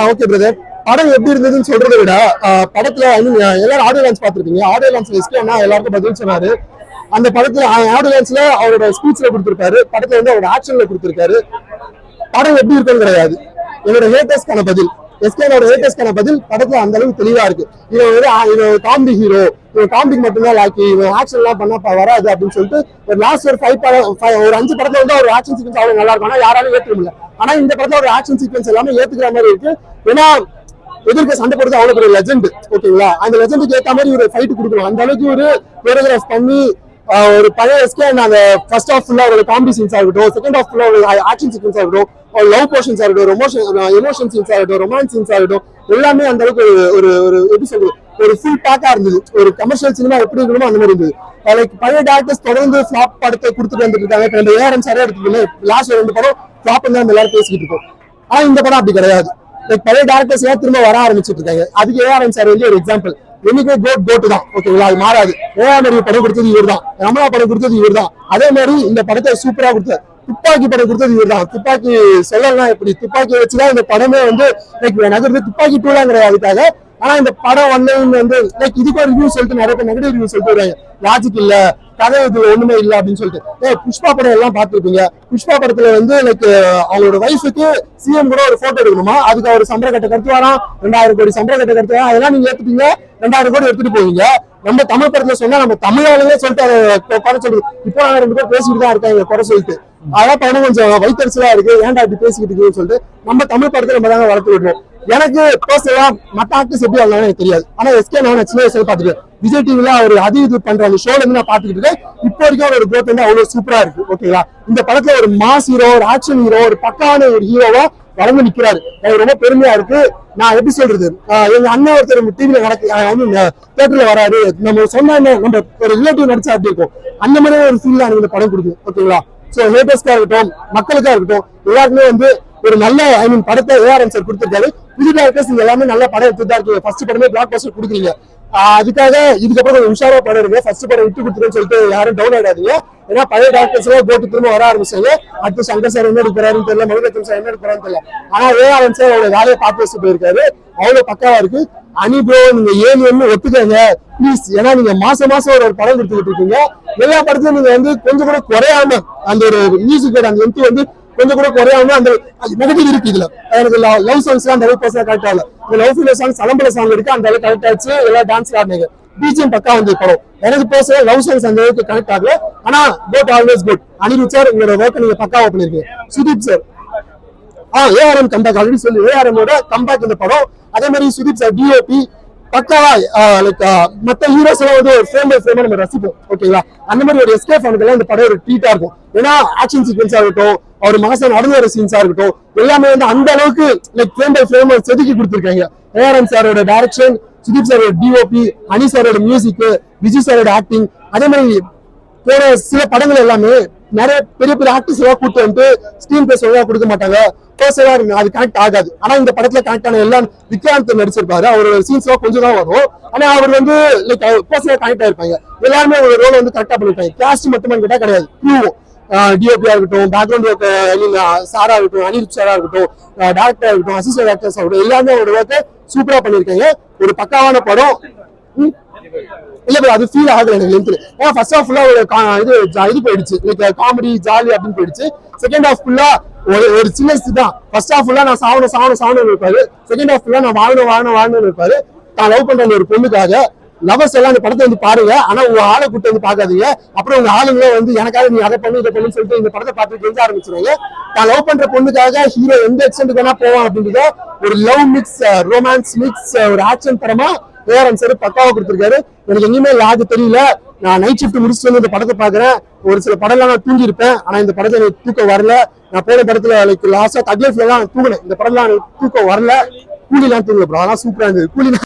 Okay brother படம் எப்படி இருந்ததுன்னு சொல்றதை விட படத்துல எல்லாரும் ஆடியோ லான்ஸ் பார்த்திருப்பீங்க. ஆடியோ லான்ஸ் எஸ்கே எல்லாருக்கும் பதில் சொன்னாரு. அந்த படத்துல ஆடியோ லான்ஸ்ல அவரோட ஸ்பீச்ல கொடுத்திருக்காரு படத்துல வந்து அவரோட ஆக்ஷன்ல கொடுத்திருக்காரு. படம் எப்படி இருக்குன்னு கிடையாது. என்னோட ஹேட்டர்ஸ்க்கான பதில். எஸ்கேனோட ஹேட்டர்ஸ்க்கான பதில் படத்துல அந்த அளவுக்கு தெளிவா இருக்கு. இவன் வந்து இவன் காமெடி ஹீரோ இவன் காமெடிக்கு மட்டும்தான் லாக்கி இவன் ஆக்ஷன் எல்லாம் பண்ணா வராது அப்படின்னு சொல்லிட்டு ஒரு லாஸ்ட் ஒரு ஃபைவ் படம் ஒரு அஞ்சு படத்துல வந்து ஒரு ஆக்ஷன் சீக்வன்ஸ் அவ்வளவு நல்லா இருக்கும். ஆனா யாராலும் ஏற்ற முடியல. ஆனா இந்த படத்துல ஒரு ஆக்ஷன் சீக்வன்ஸ் எல்லாமே ஏத்துக்கிற மாதிரி இருக்கு. ஏன்னா எதிர்க்க சண்டை போடுறது அவ்வளவு பெரிய லெஜெண்ட் ஓகேங்களா அந்த லெஜெண்டுக்கு ஏத்த மாதிரி ஒரு ஃபைட் கொடுக்கணும். அந்த அளவுக்கு ஒரு கோரியோகிராஃப் பண்ணி ஒரு பழைய எஸ்கே அந்த ஃபர்ஸ்ட் ஹாஃப் ஃபுல்லா ஒரு காமெடி சீன்ஸா இருக்கட்டும் செகண்ட் ஹாஃப் ஃபுல்லா ஒரு ஆக்ஷன் சீக்வன்ஸ் ஆகட்டும் ஒரு லவ் போர்ஷன்ஸ் ஆகட்டும் ரொமோஷன் எமோஷன் சீன்ஸ் ஆகட்டும் ரொமான்ஸ் சீன்ஸ் ஆகட்டும் எல்லாமே அந்த அளவுக்கு ஒரு ஒரு எப்படி சொல்றது? ஒரு ஃபுல் பேக்கா இருந்தது. ஒரு கமர்ஷியல் சினிமா எப்படி இருக்கணுமோ அந்த மாதிரி இருந்தது. லைக் பழைய டேரக்டர்ஸ் தொடர்ந்து ஃபிளாப் படத்தை கொடுத்துட்டு வந்துட்டு இருக்காங்க இப்ப இந்த ஏஆர்எம் சாரே எடுத்துக்கணும் லாஸ்ட் ரெண்டு படம் ஃபிளாப் தான் எல்லாரும் பேசிக்கிட்டு இருக்கோம். ஆனா இந்த படம் அப்படி கிடையாது. லைக் பழைய டேரக்டர்ஸ் எல்லாம் திரும்ப வர ஆரம்பிச்சிட்டு இருக்காங்க. அதுக்கு ஏஆர்எம் சார் வந்து ஒரு எக்ஸாம்பிள் என்னைக்கே கோட் கோட்டு தான். ஓகேங்களா அது மாறாது. ஏஆர் படம் கொடுத்தது இவர் தான் ரமணா படம் கொடுத்தது இவர் தான் அதே மாதிரி இந்த படத்தை சூப்பரா கொடுத்தார் துப்பாக்கி படம் கொடுத்தது இவர் தான் துப்பாக்கி சொல்லலாம் எப்படி? துப்பாக்கி வச்சுதான் இந்த படமே வந்து லைக் நகர்ந்து துப்பாக்கி டூலாம் கிடையாது அதுக்காக. ஆனா இந்த படம் வந்து வந்து லைக் இதுக்கு ஒரு ரிவ்யூ சொல்லிட்டு நிறைய பேர் நெகட்டிவ் ரிவ்யூ சொல்லிட்டு வராங்க லாஜிக் இல்ல. கதை இது ஒண்ணுமே இல்ல அப்படின்னு சொல்லிட்டு. ஏ புஷ்பா படம் எல்லாம் பார்த்துருப்பீங்க. புஷ்பா படத்துல வந்து லைக் அவங்களோட வயசுக்கு சிஎம் கூட ஒரு போட்டோ எடுக்கணுமா? அதுக்கு அவர் சம்பள கட்ட கருத்து வரான் ரெண்டாயிரம் கோடி சம்பள கட்ட கருத்து வரான் அதெல்லாம் நீங்க ஏத்துப்பீங்க. ரெண்டாயிரம் கோடி எடுத்துட்டு போவீங்க. நம்ம தமிழ் படத்துல சொன்னா நம்ம தமிழாலேயே சொல்லிட்டு அதை குறை சொல்லி இப்போ நாங்க ரெண்டு பேர் பேசிக்கிட்டு தான் இருக்காங்க குறை சொல்லிட்டு. அதான் படம் கொஞ்சம் வைத்தரிசலா இருக்கு. ஏன்டா இப்படி பேசிக்கிட்டு இருக்குன்னு சொல்லிட்டு நம்ம தமிழ் படத்தை நம்ம தாங்க வளர்த்து விடுறோம். எனக்கு பர்சனலா மற்ற ஆக்டர்ஸ் எப்படி ஆகலாம் எனக்கு தெரியாது. ஆனா எஸ்கே நான் சின்ன வயசுல பாத்துருக்கேன் விஜய் டிவில அவர் அது இது பண்ற அந்த ஷோல இருந்து நான் பாத்துக்கிட்டு இருக்கேன். இப்போ வரைக்கும் அவரோட growth வந்து அவ்வளவு சூப்பரா இருக்கு. ஓகேங்களா இந்த படத்துல ஒரு மாஸ் ஹீரோ ஒரு ஆக்ஷன் ஹீரோ ஒரு பக்கான ஒரு ஹீரோவா வளர்ந்து நிக்கிறாரு. எனக்கு ரொம்ப பெருமையா இருக்கு. நான் எப்படி சொல்றது? ஆஹ் எங்க அண்ணன் ஒருத்தர் டிவில நடக்க வந்து தேட்டர்ல வராரு. நம்ம சொன்னா நம்ம ஒரு ரிலேட்டிவ் நடிச்சா அப்படி இருக்கும். அந்த மாதிரி ஒரு ஃபீல் தான் இந்த படம் கொடுக்குது ஓகேங்களா சோ ஹேட்டர்ஸ்க்கா இருக்கட்டும் மக்களுக்கா இருக்கட்டும் எல்லாருக்குமே வந்து ஒரு நல்ல ஐ மீன் படத்தை ஏஆர்என் சார் கொடுத்துருக்காரு. புது டேரக்டர்ஸ் நீங்க எல்லாமே நல்ல படம் எடுத்து தான் இருக்கீங்க ஃபர்ஸ்ட் படமே பிளாக் பஸ்டர் கொடுக்குறீங்க அதுக்காக இதுக்கப்புறம் கொஞ்சம் உஷாரா படம் எடுங்க. ஃபர்ஸ்ட் படம் விட்டு கொடுத்துருன்னு சொல்லிட்டு யாரும் டவுன் ஆயிடாதீங்க ஏன்னா பழைய டேரக்டர்ஸ் எல்லாம் போட்டு திரும்ப வர ஆரம்பிச்சாங்க. அடுத்து சங்கர் சார் என்ன எடுக்கிறாருன்னு தெரியல மணிரத்னம் சார் என்ன எடுக்கிறாருன்னு தெரியல. ஆனா ஏஆர்எம் சார் அவரோட வேலையை பார்த்து வச்சு போயிருக்காரு. அவ்வளவு பக்காவா இருக்கு. அனி ப்ரோ நீங்க ஏலியன்னு ஒத்துக்கங்க ப்ளீஸ் ஏன்னா நீங்க மாசம் மாசம் ஒரு ஒரு படம் கொடுத்துக்கிட்டு இருக்கீங்க. எல்லா படத்துலயும் நீங்க வந்து கொஞ்சம் கூட குறையாம அந்த ஒரு மியூசிக் அந்த எம்பி வந்து கொஞ்சம் கூட குறையாம அந்த நெகட்டிவ் இருக்கு இதுல. எனக்கு லவ் சாங்ஸ் அந்த அளவுக்கு பர்சனல் கரெக்ட் ஆகல இந்த love feel song Salambala song இருக்கு அந்த அளவுக்கு கரெக்ட் ஆச்சு எல்லா டான்ஸ் ஆடினீங்க பிஜிஎம் பக்கா வந்து படம் எனக்கு பர்சனல் லவ் சாங்ஸ் அந்த அளவுக்கு கனெக்ட் ஆகல. ஆனா good always good Anirudh sir உங்களோட ஒர்க் நீங்க பக்காவா பண்ணிருக்கீங்க. சுதீப் சார் ஆ ஏஆர்எம் கம்பேக் ஆல்ரெடி சொல்லி ஏஆர்எம்மோட ஓட கம்பேக் இந்த படம். அதே மாதிரி சுதீப் சார் டிஓபி பக்காவா லைக் மத்த ஹீரோஸ் எல்லாம் வந்து ஒரு ஃப்ரேம் பை ஃப்ரேமா நம்ம ரசிப்போம். ஓகேங்களா அந்த மாதிரி ஒரு எஸ்கே ஃபேனுக்கு இந்த படம் ஒரு ட்ரீட்டா இருக்கும். ஏன்னா ஆக்ஷன் சீக்வன்ஸா இருக்கட்டும் அவர் மாசம் நடந்து வர சீன்ஸா இருக்கட்டும் எல்லாமே வந்து அந்த அளவுக்கு லைக் ஃப்ரேம் பை ஃப்ரேம் செதுக்கி கொடுத்துருக்காங்க. ஏஆர்எம் சாரோட டைரக்ஷன் சுதீப் சாரோட டிஓபி அனி சாரோட மியூசிக் விஜய் சாரோட ஆக்டிங் அதே மாதிரி போன சில படங்கள் எல்லாமே நிறைய பெரிய பெரிய ஆர்டிஸ்ட் எல்லாம் கூட்டு வந்து ஸ்கிரீன் பிளேஸ் ஒழுங்கா கொடுக்க மாட்டாங்க. பர்சனலா இருக்கு அது கனெக்ட் ஆகாது. ஆனா இந்த படத்துல கனெக்ட் ஆன எல்லாம் விக்ராந்த் நடிச்சிருப்பாரு. அவரோட சீன்ஸ் எல்லாம் கொஞ்சம் தான் வரும். ஆனா அவர் வந்து லைக் பர்சனலா கனெக்ட் ஆயிருப்பாங்க. எல்லாருமே ஒரு ரோல் வந்து கரெக்டா பண்ணிருப்பாங்க கேஸ்ட் மட்டுமே கேட்டா கிடையாது. க்ரூவும் டிஓபியா இருக்கட்டும் பேக்ரவுண்ட் ஒர்க் ஐ மீன் சாரா இருக்கட்டும் அனிருத் சாரா இருக்கட்டும் டேரக்டரா இருக்கட்டும் அசிஸ்டன்ட் டேரக்டர்ஸ் ஆகட்டும் எல்லாமே அவரோட ஒர்க்கை சூப்பரா பண்ணிருக்காங்க ஒரு பக்காவான படம். ம், இல்ல bro, அது ஃபீல் ஆகுது எனக்கு லென்த்து ஏன்னா ஃபர்ஸ்ட் ஹாஃப் ஃபுல்லா ஒரு கா- இது இது போயிடுச்சு. லைக் காமெடி ஜாலி அப்படின்னு போயிடுச்சு. செகண்ட் ஹாஃப் ஃபுல்லா ஒரு ஒரு சின்ன இது தான். ஃபர்ஸ்ட் ஹாஃப் ஃபுல்லா நான் சாவணும் சாவணும் சாவணும் இருப்பாரு. செகண்ட் ஹாஃப் ஃபுல்லா நான் வாழணும் வாழணும் வாழணும் இருப்பாரு. நான் லவ் பண்ற ஒரு பொண்ணுக்காக. லவர்ஸ் எல்லாம் அந்த படத்தை வந்து பாருங்க ஆனா உங்க ஆளை கூட்டு வந்து பாக்காதீங்க அப்புறம் உங்க ஆளுங்களே வந்து எனக்காக நீ அதை பண்ணு இதை பண்ணு சொல்லிட்டு இந்த படத்தை பார்த்து கெஞ்ச ஆரம்பிச்சிருவாங்க? நான் லவ் பண்ற பொண்ணுக்காக ஹீரோ எந்த எக்ஸ்டென்ட் வேணா போவான் அப்படின்றத ஒரு லவ் மிக்ஸ் ரொமான்ஸ் மிக்ஸ் ஒரு ஆக்ஷன் படமா ஏஆர்எம் சார் பக்காவா கொடுத்துருக்காரு. எனக்கு எங்கேயுமே லாகு தெரியல. நான் நைட் ஷிஃப்ட் முடிச்சுட்டு வந்து இந்த படத்தை பாக்குறேன் ஒரு சில படம்லாம் நான் தூங்கி இருப்பேன் ஆனா இந்த படத்தை எனக்கு தூக்கம் வரல. நான் போன படத்துல லைக் லாஸ்டா தக்லைஃப்ல எல்லாம் தூங்கினேன் இந்த படம்லாம் எனக்கு தூக்கம் வரல. கூலிலாம் தூங்கல ப்ரோ அதெல்லாம் சூப்பரா இருந்தது. கூலி